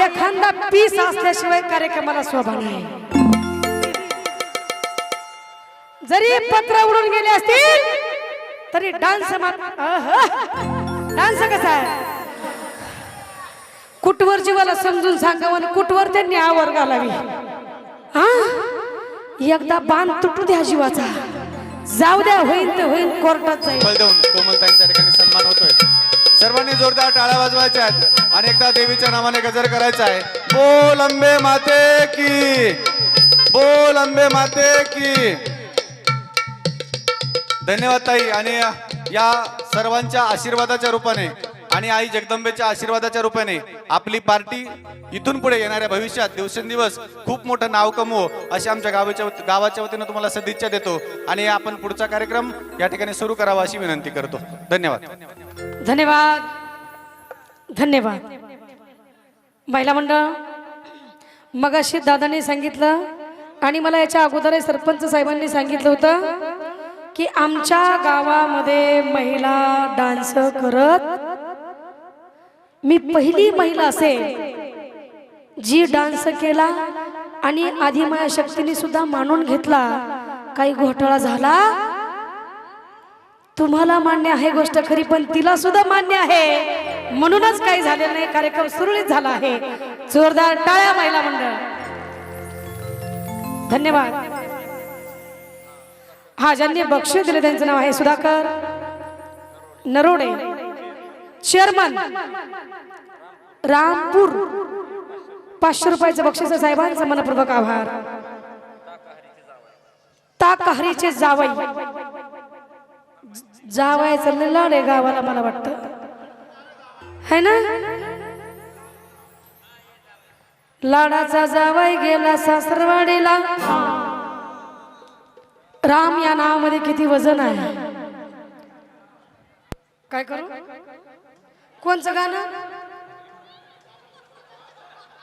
एखादा पीस असल्याशिवाय कार्यक्रमाला शोभा नाही. जरी पत्र उडून गेले असतील तरी डान्स डान्स कसा आहे? कुटवर जीवाला समजून सांगावं आणि कुटवर त्यांनी आवर घालावी? हा? एकदा बाण तुटू द्या जीवाचा. जाऊ द्या होईन ते होईल कोर्टात जाईल. सर्वांनी जोरदार टाळ्या वाजवायच्या आहेत. आणि एकदा देवीच्या नावाने गजर करायचा आहे. बोल अंबे माते की. बोल अंबे माते की. धन्यवाद ताई. आणि या सर्वांच्या आशीर्वादाच्या रूपाने आणि आई जगदंबेच्या आशीर्वादाच्या रूपाने आपली पार्टी इथून पुढे येणाऱ्या भविष्यात दिवसेंदिवस खूप मोठं नाव कमवो अशी आमच्या गावाच्या गावाच्या वतीनं तुम्हाला सदिच्छा देतो. आणि आपण पुढचा कार्यक्रम या ठिकाणी सुरू करावा अशी विनंती करतो. धन्यवाद. धन्यवाद. धन्यवाद. महिला मंडळ मगाशी दादाने सांगितलं आणि मला याच्या अगोदर सरपंच साहेबांनी सांगितलं होतं की आमच्या गावामध्ये महिला डान्स करत मी पहिली महिला असेल जी डान्स केला आणि आधी माझ्या शक्तीने सुद्धा मानून घेतला. काही घोटाळा झाला? तुम्हाला मान्य आहे गोष्ट खरी पण तिला सुद्धा मान्य आहे. म्हणूनच काही झालेलं नाही कार्यक्रम सुरळीत झाला आहे. जोरदार टाळ्या महिला मंडळ. धन्यवाद. हा ज्यांनी बक्षीस दिले त्यांचं नाव आहे सुधाकर नरोडे. चेअरमन रामपूर पाचशे रुपयाचं बक्षीस साहेबांचं मनपूर्वक आभार. ताकहारीचे जावई. जावायचं लय आहे गावाला मला वाटतं. है ना? लाडाचा जावाई गेला सासरवाडीला. राम या नावामध्ये किती वजन आहे? काय करू? कोणचं गाणं?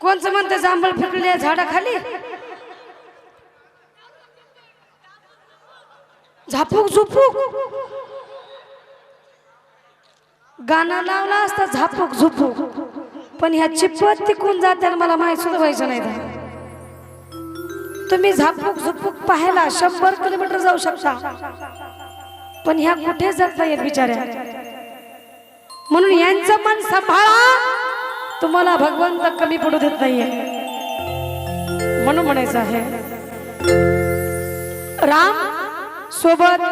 कोणचं म्हणते जांभळ फुटले झाडाखाली? झापूक झुपूक. गाणं लावला असता झापूक झुपूक. पण ह्या चिपत तिकून जाते मला माहीत सुद्धा व्हायचं नाही. तुम्ही झापूक झुपूक पाहायला शंभर किलोमीटर जाऊ शकता. पण ह्या कुठे जात नाहीत बिचाऱ्या म्हणून यांचं मन सांभाळा. तुम्हाला भगवंत कमी पडू देत नाहीये. म्हणून म्हणायचं आहे राम सोबत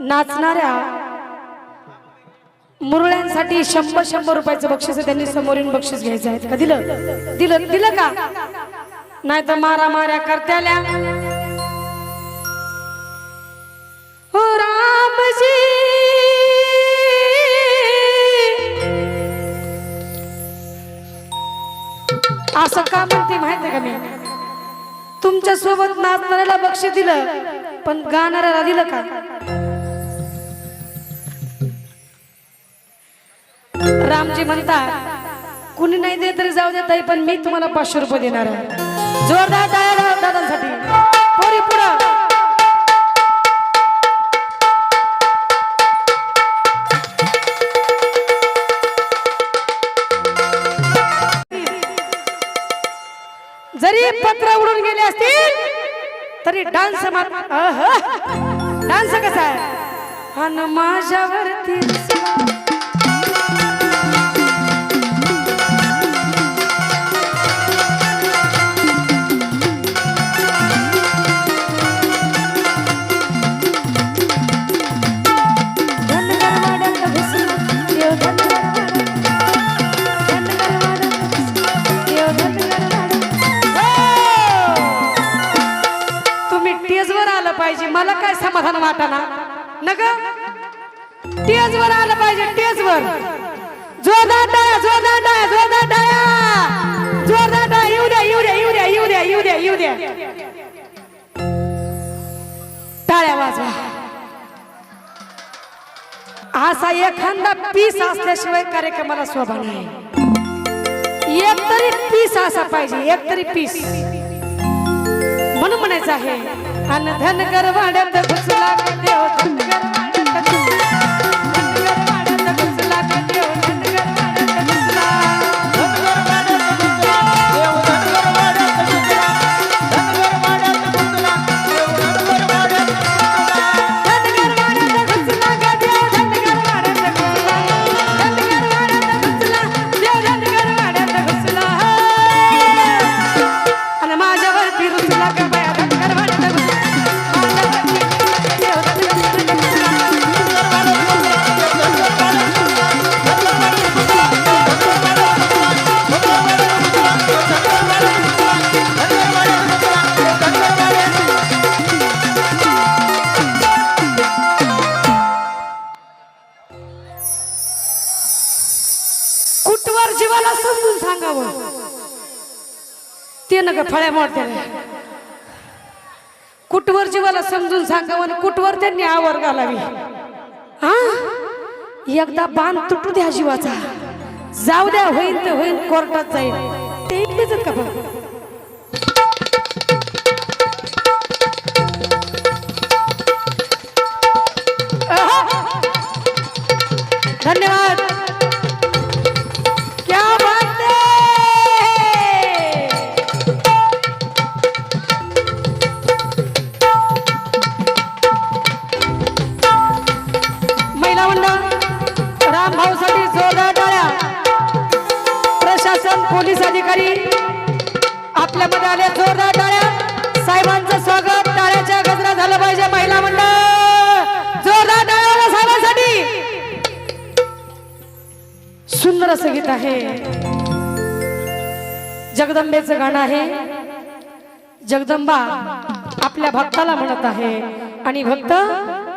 नाचणाऱ्या मुरळ्यांसाठी शंभर शंभर रुपयाचं बक्षीस त्यांनी समोरील बक्षीस घ्यायचं आहे. का दिलं? दिलं. दिलं का? नाही तर मारा माऱ्या करत्याल्या. असं का म्हणते माहिती का मी? तुमच्यासोबत नाचणाऱ्याला बक्ष दिलं पण गाणाऱ्याला दिलं का? रामजी म्हणतात कुणी नाही दे तरी जाऊ देत पण मी तुम्हाला पाचशे रुपये देणार आहे. जोरदार टाळ्या दादांसाठी. हो! तुम्ही टेजवर आलं पाहिजे. मला काय समाधान वाटाना न टेज वर आलं पाहिजे टेजवर जोरदार टाळ्या जोरदार टाळ्या जोरदार टाळ्या. जोरदार टाळ्या. येऊ द्या येऊ द्या येऊ द्या येऊ द्या येऊ द्या येऊ द्या. टाळ्या वाजवा. असा एखादा पीस असल्याशिवाय कार्यक्रमाला शोभा नाही. एक तरी पीस असा पाहिजे एक तरी पीस. म्हणून म्हणायचं आहे अन धनगर वाड्यात घुसला देव नका फळ्या मोडते. कुटवर जीवाला समजून सांगावं आणि कुटवर त्यांनी आवर घालावी? हा? एकदा बांध तुटू द्या जीवाचा. जाऊ द्या होईल ते होईल कोर्टात जाईल ते इथलेच का बघ धन्यवाद. सुंदर असं गीत आहे. जगदंबेचं गाणं आहे. जगदंबा आपल्या भक्ताला म्हणत आहे आणि भक्त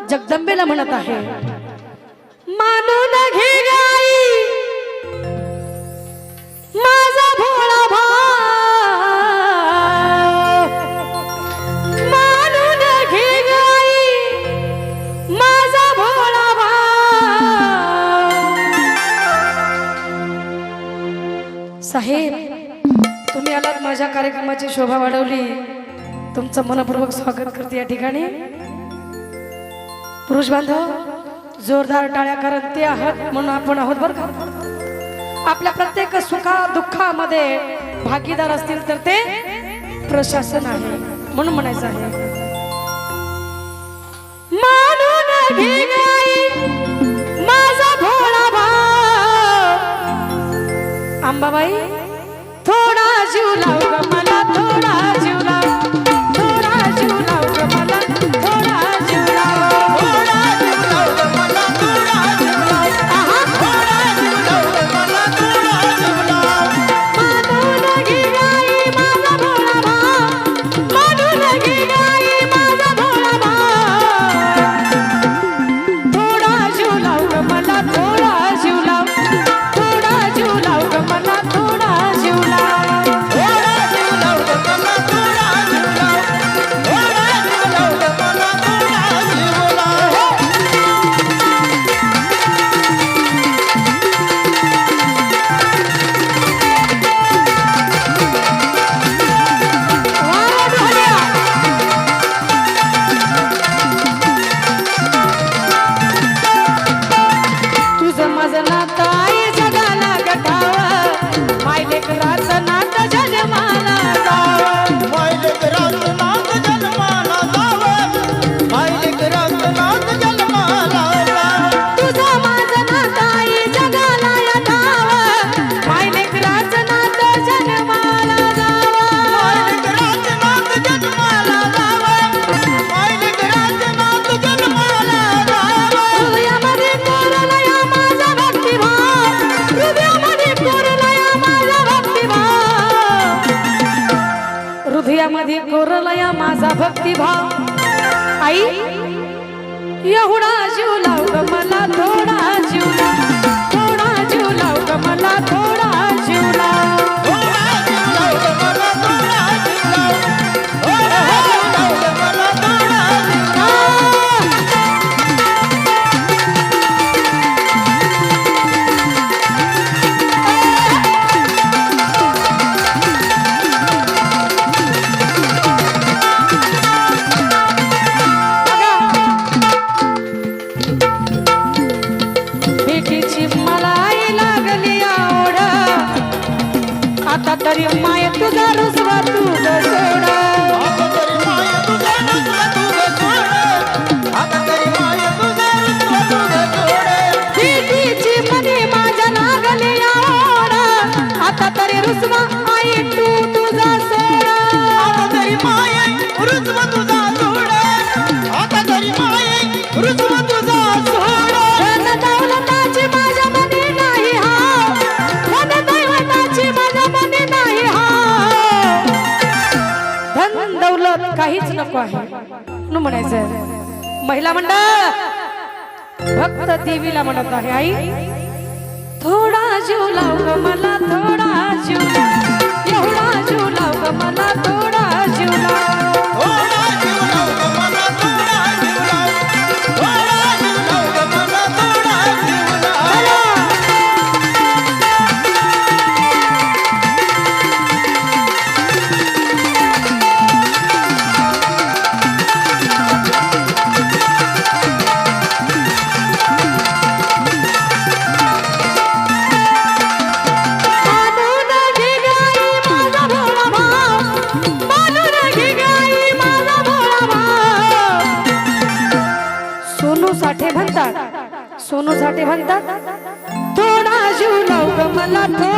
जगदंबेला म्हणत आहे. मानून घे शोभा वाढवली. तुमचं मनपूर्वक स्वागत करते या ठिकाणी. पुरुष बांधव जोरदार टाळ्या कारण ते आहात म्हणून आपण आहोत बरं का? आपल्या प्रत्येक सुखा दुःखामध्ये भागीदार असतील तर ते प्रशासन आहे म्हणून म्हणायचं आहे. माझा भोळा अंबाबाई थोडा जीव लाव ग मला हृदयामध्ये कोरलया माझा भक्तिभाव. आई एवढा जीव लावला मला थोडा जीव आता तरी रुसवा आई तू तुझा सोड. धन दौलताची माझ्या मनी नाही हा धन दैवताची माझ्या मनी नाही हा धन दौलत काहीच नको आहे. म्हणून म्हणायचं महिला मंडळ भक्त देवीला म्हणत आहे आई थोडा जीव लाव मला थोडा जीव एवढा जीव लाव मला तो. लाव